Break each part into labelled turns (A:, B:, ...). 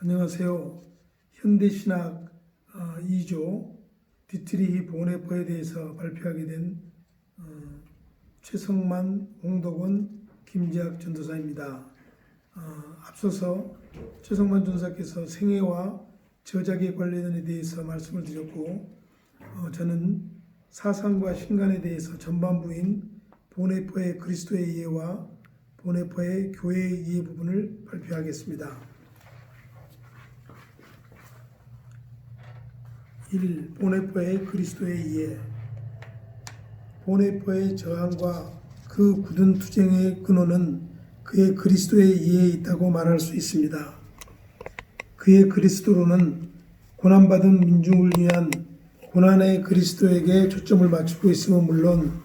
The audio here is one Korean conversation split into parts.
A: 안녕하세요. 현대신학 어, 2조 뒤트리 보네포에 대해서 발표하게 된 어, 최성만, 홍덕원, 김재학 전도사입니다. 어, 앞서서 최성만 전도사께서 생애와 저작의 관련에 대해서 말씀을 드렸고 어, 저는 사상과 신간에 대해서 전반부인 보네포의 그리스도의 이해와 보네포의 교회의 이해 부분을 발표하겠습니다. 1. 보네포의 그리스도의 이해 보네포의 저항과 그 굳은 투쟁의 근원은 그의 그리스도의 이해에 있다고 말할 수 있습니다. 그의 그리스도로는 고난받은 민중을 위한 고난의 그리스도에게 초점을 맞추고 있음은 물론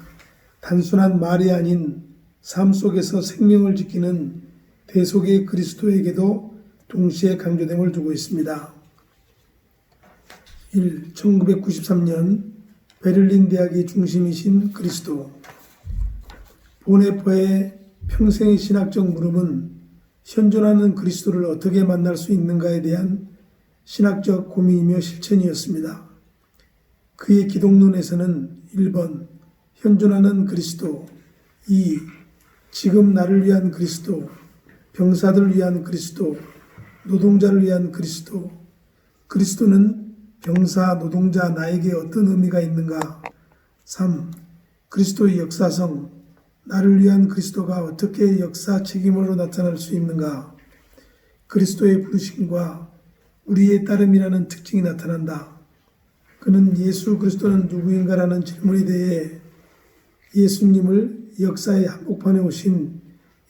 A: 단순한 말이 아닌 삶 속에서 생명을 지키는 대속의 그리스도에게도 동시에 강조됨을 두고 있습니다. 1. 1993년 베를린 대학의 중심이신 그리스도 보네포의 평생의 신학적 물음은 현존하는 그리스도를 어떻게 만날 수 있는가에 대한 신학적 고민이며 실천이었습니다. 그의 기독론에서는 1번 현존하는 그리스도 2. 지금 나를 위한 그리스도 병사들을 위한 그리스도 노동자를 위한 그리스도 그리스도는 병사, 노동자, 나에게 어떤 의미가 있는가? 3. 그리스도의 역사성, 나를 위한 그리스도가 어떻게 역사 책임으로 나타날 수 있는가? 그리스도의 부르심과 우리의 따름이라는 특징이 나타난다. 그는 예수 그리스도는 누구인가라는 질문에 대해 예수님을 역사의 한복판에 오신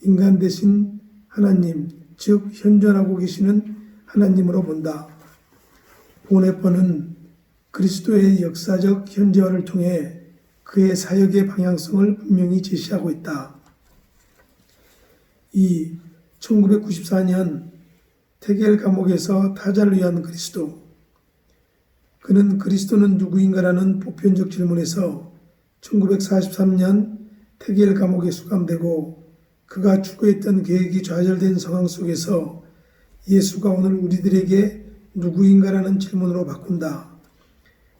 A: 인간 대신 하나님, 즉 현존하고 계시는 하나님으로 본다. 보네포는 그리스도의 역사적 현재화를 통해 그의 사역의 방향성을 분명히 제시하고 있다. 이 1994년 테겔 감옥에서 타자를 위한 그리스도 그는 그리스도는 누구인가라는 보편적 질문에서 1943년 테겔 감옥에 수감되고 그가 추구했던 계획이 좌절된 상황 속에서 예수가 오늘 우리들에게 누구인가라는 질문으로 바꾼다.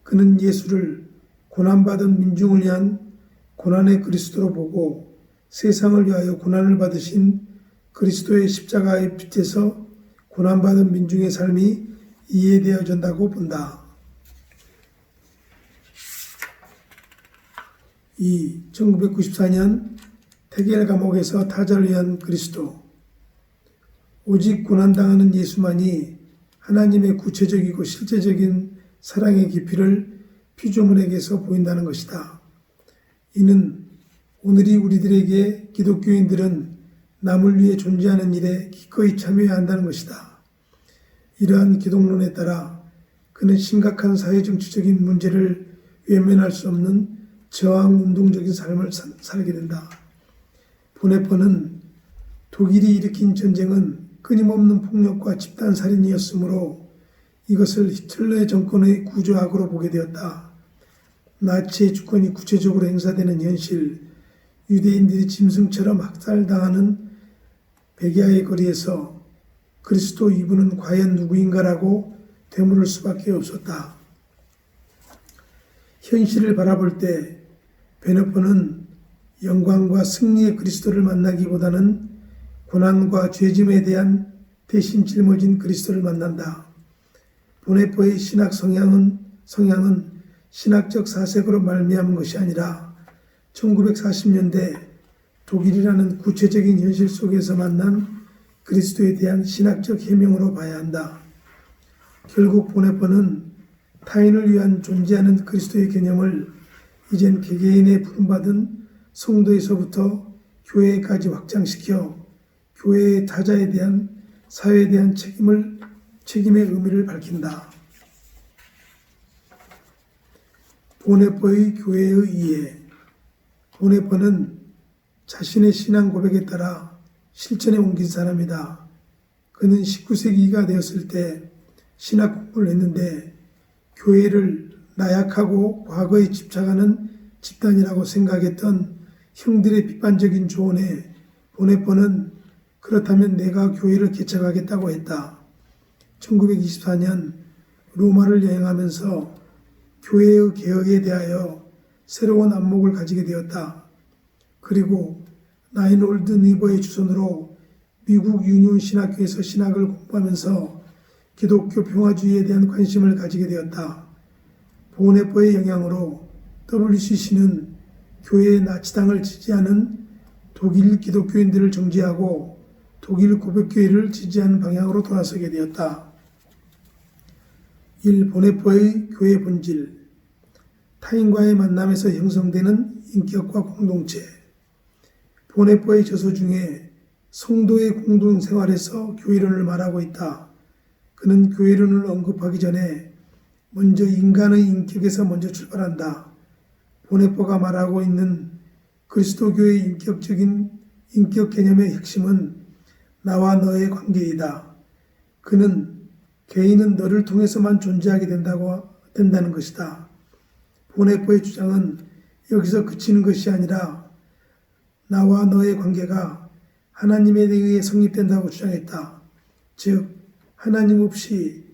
A: 그는 예수를 고난받은 민중을 위한 고난의 그리스도로 보고 세상을 위하여 고난을 받으신 그리스도의 십자가의 빛에서 고난받은 민중의 삶이 이해되어진다고 본다. 이 1994년 태겔 감옥에서 타자를 위한 그리스도 오직 고난당하는 예수만이 하나님의 구체적이고 실제적인 사랑의 깊이를 피조물에게서 보인다는 것이다. 이는 오늘이 우리들에게 기독교인들은 남을 위해 존재하는 일에 기꺼이 참여해야 한다는 것이다. 이러한 기독론에 따라 그는 심각한 사회정치적인 문제를 외면할 수 없는 저항 운동적인 삶을 살게 된다. 보네포는 독일이 일으킨 전쟁은 끊임없는 폭력과 집단 살인이었으므로 이것을 히틀러의 정권의 구조악으로 보게 되었다. 나치의 주권이 구체적으로 행사되는 현실, 유대인들이 짐승처럼 학살당하는 백야의 거리에서 그리스도 이분은 과연 누구인가라고 되물을 수밖에 없었다. 현실을 바라볼 때 베네포는 영광과 승리의 그리스도를 만나기보다는 고난과 죄짐에 대한 대신 짊어진 그리스도를 만난다. 보네포의 신학 성향은 성향은 신학적 사색으로 말미암은 것이 아니라 1940년대 독일이라는 구체적인 현실 속에서 만난 그리스도에 대한 신학적 해명으로 봐야 한다. 결국 보네포는 타인을 위한 존재하는 그리스도의 개념을 이젠 개개인의 부름받은 성도에서부터 교회까지 확장시켜 교회의 타자에 대한 사회에 대한 책임을 책임의 의미를 밝힌다. 보네포의 교회의 이해. 보네포는 자신의 신앙 고백에 따라 실천에 옮긴 사람이다. 그는 19세기가 되었을 때 신학 공부를 했는데 교회를 나약하고 과거에 집착하는 집단이라고 생각했던 형들의 비판적인 조언에 보네포는 그렇다면 내가 교회를 개척하겠다고 했다. 1924년 로마를 여행하면서 교회의 개혁에 대하여 새로운 안목을 가지게 되었다. 그리고 나인올드 니버의 주선으로 미국 유니온 신학교에서 신학을 공부하면서 기독교 평화주의에 대한 관심을 가지게 되었다. 보네포의 영향으로 WCC는 교회의 나치당을 지지하는 독일 기독교인들을 정지하고 독일 고백교회를 지지하는 방향으로 돌아서게 되었다. 1. 보네포의 교회 본질 타인과의 만남에서 형성되는 인격과 공동체 보네포의 저서 중에 성도의 공동생활에서 교회론을 말하고 있다. 그는 교회론을 언급하기 전에 먼저 인간의 인격에서 먼저 출발한다. 보네포가 말하고 있는 그리스도교의 인격적인 인격 개념의 핵심은 나와 너의 관계이다. 그는 개인은 너를 통해서만 존재하게 된다고 된다는 것이다. 보네포의 주장은 여기서 그치는 것이 아니라 나와 너의 관계가 하나님에 의해 성립된다고 주장했다. 즉 하나님 없이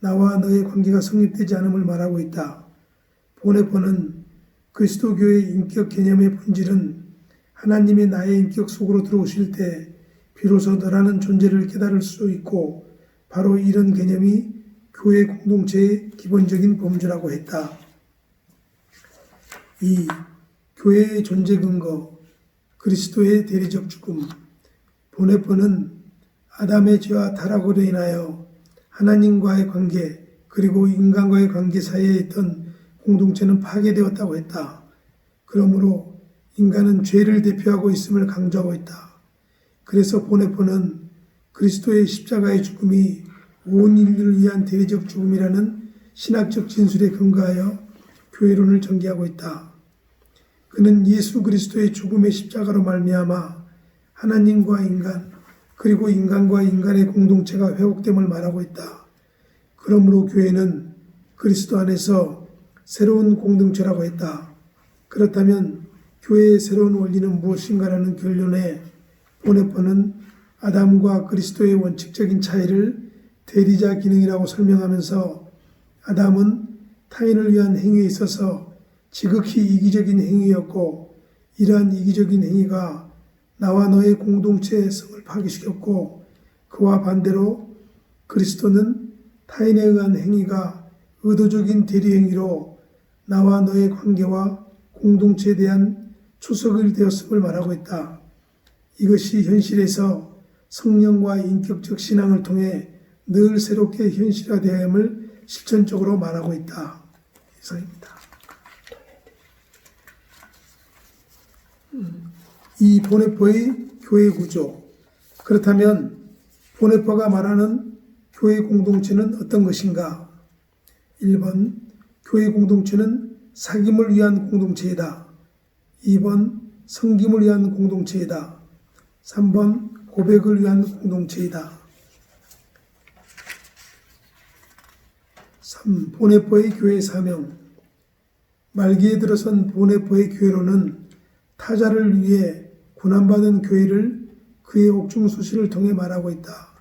A: 나와 너의 관계가 성립되지 않음을 말하고 있다. 보네포는 그리스도교의 인격 개념의 본질은 하나님의 나의 인격 속으로 들어오실 때 비로소 너라는 존재를 깨달을 수 있고 바로 이런 개념이 교회 공동체의 기본적인 범주라고 했다. 이 교회의 존재 근거, 그리스도의 대리적 죽음, 보네포는 아담의 죄와 타락으로 인하여 하나님과의 관계 그리고 인간과의 관계 사이에 있던 공동체는 파괴되었다고 했다. 그러므로 인간은 죄를 대표하고 있음을 강조하고 있다. 그래서 보네포는 그리스도의 십자가의 죽음이 온 인류를 위한 대리적 죽음이라는 신학적 진술에 근거하여 교회론을 전개하고 있다. 그는 예수 그리스도의 죽음의 십자가로 말미암아 하나님과 인간 그리고 인간과 인간의 공동체가 회복됨을 말하고 있다. 그러므로 교회는 그리스도 안에서 새로운 공동체라고 했다. 그렇다면 교회의 새로운 원리는 무엇인가라는 결론에 보네포는 아담과 그리스도의 원칙적인 차이를 대리자 기능이라고 설명하면서 아담은 타인을 위한 행위에 있어서 지극히 이기적인 행위였고 이러한 이기적인 행위가 나와 너의 공동체의 성을 파괴시켰고 그와 반대로 그리스도는 타인에 의한 행위가 의도적인 대리행위로 나와 너의 관계와 공동체에 대한 추석을 되었음을 말하고 있다. 이것이 현실에서 성령과 인격적 신앙을 통해 늘 새롭게 현실화되음을 실천적으로 말하고 있다. 이상입니다. 이 보네포의 교회 구조. 그렇다면 보네포가 말하는 교회 공동체는 어떤 것인가? 1번 교회 공동체는 사귐을 위한 공동체이다. 2번 성김을 위한 공동체이다. 3번 고백을 위한 공동체이다. 3. 보네포의 교회 사명 말기에 들어선 보네포의 교회로는 타자를 위해 고난받은 교회를 그의 옥중수시를 통해 말하고 있다.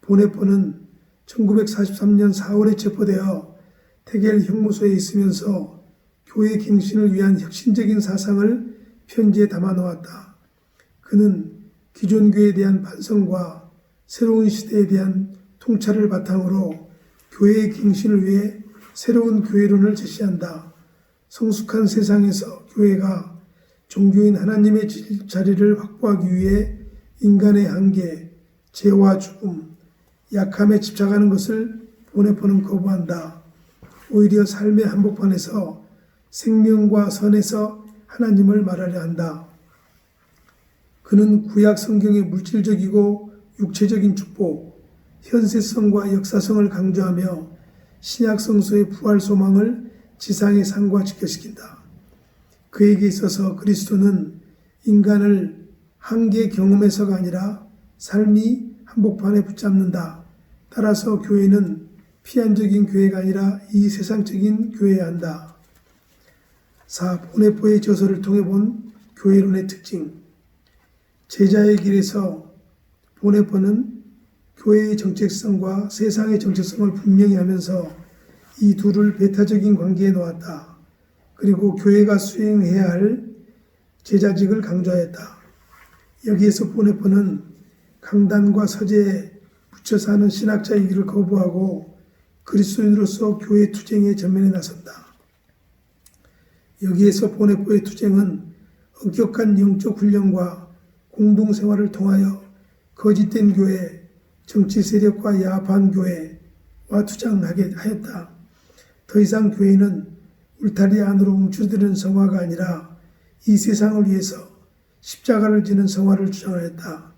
A: 보네포는 1943년 4월에 체포되어 태겔 형무소에 있으면서 교회 갱신을 위한 혁신적인 사상을 편지에 담아 놓았다. 그는 기존 교회에 대한 반성과 새로운 시대에 대한 통찰을 바탕으로 교회의 갱신을 위해 새로운 교회론을 제시한다. 성숙한 세상에서 교회가 종교인 하나님의 자리를 확보하기 위해 인간의 한계, 죄와 죽음, 약함에 집착하는 것을 보내보는 거부한다. 오히려 삶의 한복판에서 생명과 선에서 하나님을 말하려 한다. 그는 구약 성경의 물질적이고 육체적인 축복, 현세성과 역사성을 강조하며 신약 성서의 부활 소망을 지상의 상과 직결시킨다. 그에게 있어서 그리스도는 인간을 한계 경험에서가 아니라 삶이 한복판에 붙잡는다. 따라서 교회는 피한적인 교회가 아니라 이 세상적인 교회야 한다. 4. 보네포의 저서를 통해 본 교회론의 특징. 제자의 길에서 보네포는 교회의 정체성과 세상의 정체성을 분명히 하면서 이 둘을 배타적인 관계에 놓았다. 그리고 교회가 수행해야 할 제자직을 강조하였다. 여기에서 보네포는 강단과 서재에 붙여 사는 신학자의 길을 거부하고 그리스도인으로서 교회 투쟁에 전면에 나선다. 여기에서 보네포의 투쟁은 엄격한 영적 훈련과 공동생활을 통하여 거짓된 교회, 정치 세력과 야합한 교회와 투쟁하게 하였다. 더 이상 교회는 울타리 안으로 움츠러드는 성화가 아니라 이 세상을 위해서 십자가를 지는 성화를 주장하였다.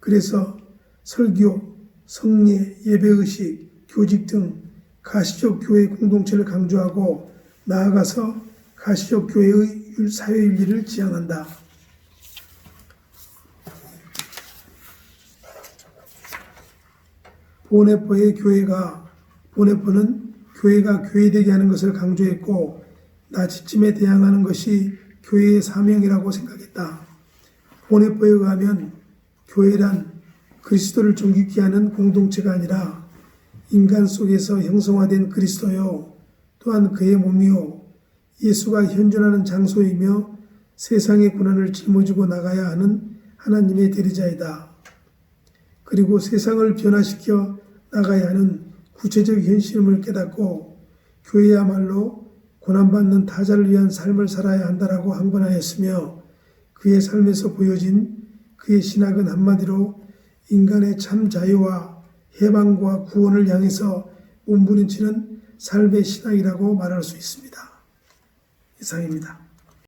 A: 그래서 설교, 성례, 예배의식, 교직 등 가시적 교회 공동체를 강조하고 나아가서 가시적 교회의 율- 사회윤리를 지향한다. 보네포의 교회가 보네포는 교회가 교회되게 하는 것을 강조했고 나치즘에 대항하는 것이 교회의 사명이라고 생각했다. 보네포에 의하면 교회란 그리스도를 존귀케 하는 공동체가 아니라 인간 속에서 형성화된 그리스도요 또한 그의 몸이요 예수가 현존하는 장소이며 세상의 고난을 짊어지고 나가야 하는 하나님의 대리자이다. 그리고 세상을 변화시켜 나가야 하는 구체적 현실임을 깨닫고 교회야말로 고난받는 타자를 위한 삶을 살아야 한다라고 항변하였으며 그의 삶에서 보여진 그의 신학은 한마디로 인간의 참 자유와 해방과 구원을 향해서 몸부림치는 삶의 신학이라고 말할 수 있습니다. 이상입니다.